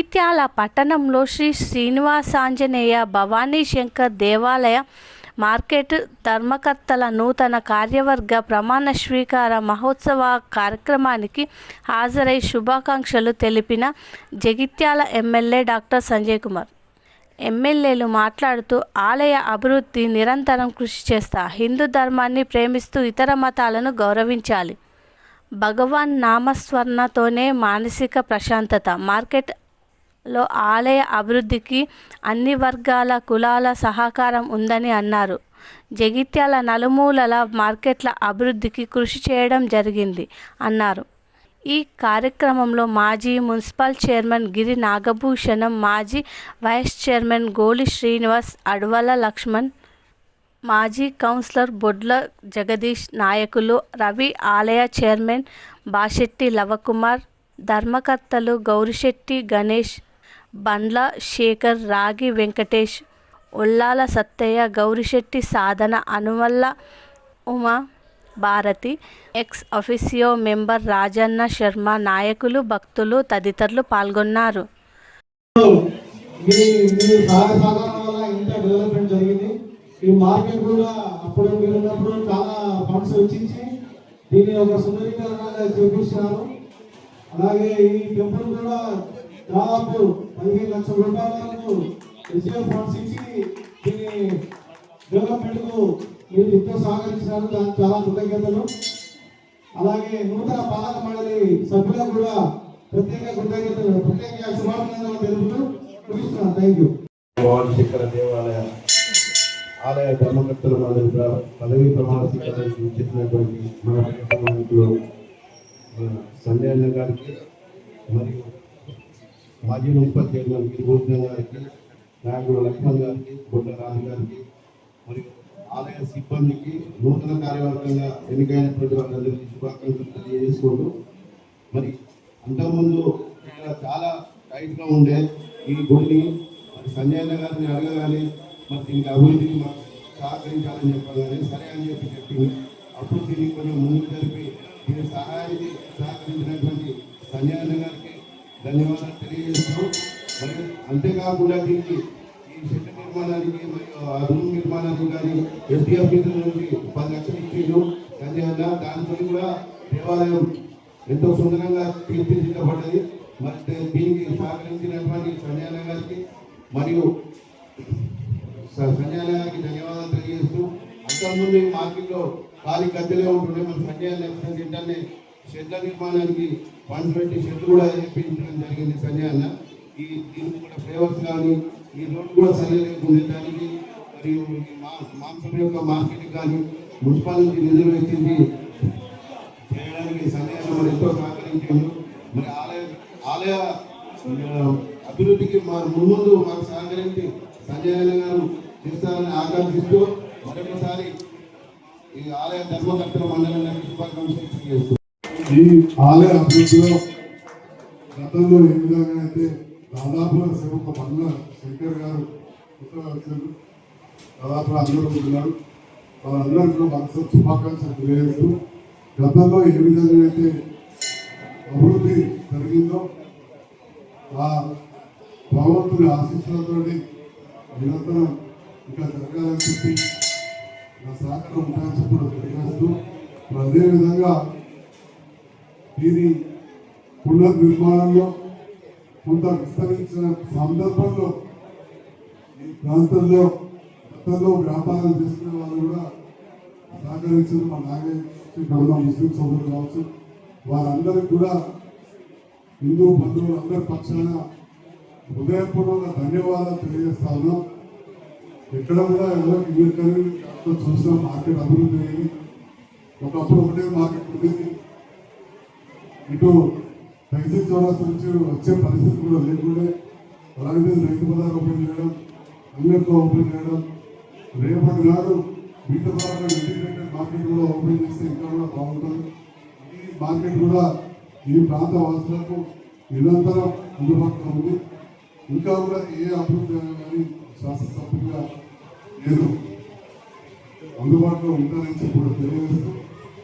ఇత్యాల పట్టణంలో శ్రీ శ్రీనివాసాంజనేయ భవానీ శంకర్ దేవాలయ మార్కెట్ ధర్మకర్తల నూతన కార్యవర్గ ప్రమాణ స్వీకార మహోత్సవ కార్యక్రమానికి హాజరై శుభాకాంక్షలు తెలిపిన జగిత్యాల ఎమ్మెల్యే డాక్టర్ సంజయ్ కుమార్. ఎమ్మెల్యేలు మాట్లాడుతూ ఆలయ అభివృద్ధి నిరంతరం కృషి చేస్తా హిందూ ధర్మాన్ని ప్రేమిస్తూ ఇతర మతాలను గౌరవించాలి. భగవాన్ నామస్మరణతోనే మానసిక ప్రశాంతత మార్కెట్ లో ఆలయ అభివృద్ధికి అన్ని వర్గాల కులాల సహకారం ఉందని అన్నారు. జగిత్యాల నలుమూలల మార్కెట్ల అభివృద్ధికి కృషి చేయడం జరిగింది అన్నారు. ఈ కార్యక్రమంలో మాజీ మున్సిపల్ చైర్మన్ గిరి నాగభూషణం మాజీ వైస్ చైర్మన్ గోలి శ్రీనివాస్ అడవల లక్ష్మణ్ మాజీ కౌన్సిలర్ బొడ్ల జగదీష్ నాయకులు రవి ఆలయ chairman Bashetty Lavakumar ధర్మకర్తలు Gourishetty Ganesh Bandla Shekar Ragi Venkatesh Ollala Sattaiah Gourishetti Sadhana Anumalla Uma Bharathi ex officio member Rajanna Sharma నాయకులు భక్తులు తదితరులు పాల్గొన్నారు. ఈ మార్కెట్ కూడా అప్పుడు మీరు ఉన్నప్పుడు చాలా ఫండ్స్ వెచ్చించి దీన్ని ఒక సుందరీకరణగా చేపిస్తున్నారు. అలాగే ఈ టెంపుల్ కూడా దాదాపు పదిహేను లక్షల రూపాయల వరకు ఎస్ఏ ఫండ్స్ ఇచ్చి దీని డెవలప్మెంట్కు మీరు ఎంతో సహకరించినారు. దానికి చాలా కృతజ్ఞతలు. అలాగే నూతన పాలక మండలి సభ్యులకు కూడా ప్రత్యేక కృతజ్ఞతలు. ప్రత్యేక శుభాభినందనలు తెలుపుతూ ముగిస్తున్నాను. థ్యాంక్ యూ భగవాన్ శంకర దేవాలయ ఆలయ ధర్మకర్తలు మన పదవి ప్రమాణ స్వీకారానికి ఇచ్చినటువంటి మన ప్రియతమ నాయకులు సంజయ్ గారికి మరియు మాజీ మున్సిపల్ చైర్మన్ గిరిభూషణ గారికి నాయకుడు లక్ష్మణ్ గారికి బొడ్డ రాజు గారికి మరియు ఆలయ సిబ్బందికి నూతన కార్యవర్గంగా ఎన్నికైనటువంటి వాళ్ళందరికీ శుభాకాంక్షలు తెలియజేసుకుంటూ మరి అంతకుముందు ఇక్కడ చాలా టైట్గా ఉండే ఈ గుడిని మరి సంజయ్ గారిని అడగగానే మరి దీనికి అభివృద్ధికి సహకరించాలని చెప్పగానే సరే అని చెప్పి చెప్పింది. అప్పుడు దీనికి కొంచెం ముందుకు జరిపి దీని సహాయానికి సహకరించినటువంటి సంజయ్ గారికి ధన్యవాదాలు తెలియజేస్తాం మరి అంతేకాకుండా దీనికి ఈ షెడ్ నిర్మాణానికి మరియు ఆ రూమ్ నిర్మాణానికి కానీ ఎస్డిఎఫ్ నిధుల నుండి పది లక్షలు ఇచ్చేయడం సంజయ్ అన్న కూడా దేవాలయం ఎంతో సుందరంగా తీర్చిదిద్దబడ్డది. మరి దీనికి సహకరించినటువంటి సంజయ్ గారికి మరియు స- గారికి ధన్యవాదాలు తెలియజేస్తూ అంతకుముందు ఈ మార్కెట్లో ఖాళీ గద్దెలే ఉంటుండే మన సంజయ్ తింటానే షెడ్ల నిర్మాణానికి వన్ పెట్టి షెడ్ కూడా వేయించడం జరిగింది సన్యాన ఈ దీనికి కూడా ఫ్లేవర్స్ కానీ ఈ రోడ్డు కూడా సరిగా ఉండడానికి మరియు మాంసం యొక్క మార్కెట్ కానీ మున్సిపాలిటీ నిధులు వెచ్చించి చేయడానికి సందేహం మరి ఎంతో సహకరించారు మరి ఆలయ ఆలయ అభివృద్ధికి మా ముందు మాకు సహకరించి సంజయ్ గారు చేస్తారని ఆకాంక్షిస్తూ మరొకసారి ఈ ఆలయ ధర్మకర్తల మండలం శుభాకాంక్షలు చేస్తూ ఈ ఆలయ అభివృద్ధిలో గతంలో ఏ విధంగా అయితే దాదాపుగా ఒక బండ్ల శంకర్ గారు దాదాపుగా అందరూ ఉంటున్నారు వాళ్ళందరూ కూడా మనసు శుభాకాంక్షలు తెలియజేస్తూ గతంలో ఏ విధంగా అయితే అభివృద్ధి జరిగిందో ఆ భగవంతుని ఆశీస్సులతో నిరంతరం ఇంకా జరగాలని చెప్పి నా సహకారం ఉంటాయని చెప్పి తెలియజేస్తూ అదేవిధంగా దీని పునర్నిర్మాణంలో కొంత విస్తరించిన సందర్భంలో ఈ ప్రాంతంలో గతంలో వ్యాపారం చేసుకునే వాళ్ళు కూడా సహకరించారు. మా నాగేశ్వర ముస్లిం సోదరులు కావచ్చు వారందరికీ కూడా హిందూ బంధువులు అందరి పక్షాన హృదయపూర్వక ధన్యవాదాలు తెలియజేస్తా ఉన్నాం. ఎక్కడ కూడా ఎవరికి మీరు కలిగి చూసిన మార్కెట్ అభివృద్ధి అయ్యింది. ఒకప్పుడు ఒకటే మార్కెట్ ఉండేది. ఇటు తహసీల్ చౌరస్తా నుంచి వచ్చే పరిస్థితి కూడా లేకుండా అలాంటి రైతు బజార్ ఓపెన్ చేయడం అంగట్లో ఓపెన్ చేయడం రేపటి నాడు వీటి ద్వారా ఇంటిగ్రేటెడ్ మార్కెట్ కూడా ఓపెన్ చేస్తే ఇంకా కూడా బాగుంటుంది. ఈ మార్కెట్ కూడా ఈ ప్రాంత వాసులకు నిరంతరం అందుబాటులో ఉంది. ఇంకా కూడా ఏ అభివృద్ధి కానీ శాసనసభ్యులుగా నేను అందుబాటులో ఉంటానని చెప్పి కూడా తెలియజేస్తూ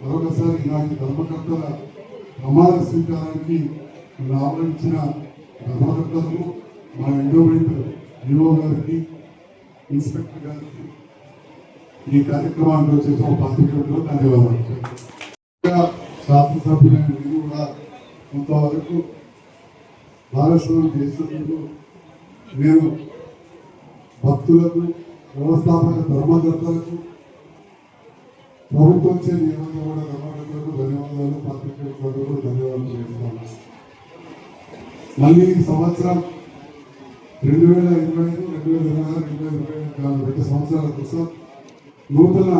మరొకసారి ఇలాంటి ధర్మకర్తల ప్రమాణ స్వీకారానికి రావాల్సిన ధర్మకర్తలకు మా ఎండోమెంట్ ఈఓ గారికి ఇన్స్పెక్టర్ గారికి ఈ కార్యక్రమానికి వచ్చేసి ఒక ధన్యవాదాలు. శాసనసభ్యులైన మీరు కూడా కొంతవరకు భాగస్వామ్యం చేసినందుకు నేను భక్తులకు వ్యవస్థాపక ధర్మకర్తలకు ప్రభుత్వంచే కూడా ధర్మకర్తలకు ధన్యవాదాలు పత్రికలకు ధన్యవాదాలు చేస్తాను మళ్ళీ సంవత్సరం రెండు వేల ఇరవై ఐదు రెండు వేల ఇరవై ఆరు రెండు వేల ఇరవై ఐదు రెండు సంవత్సరాల కోసం నూతన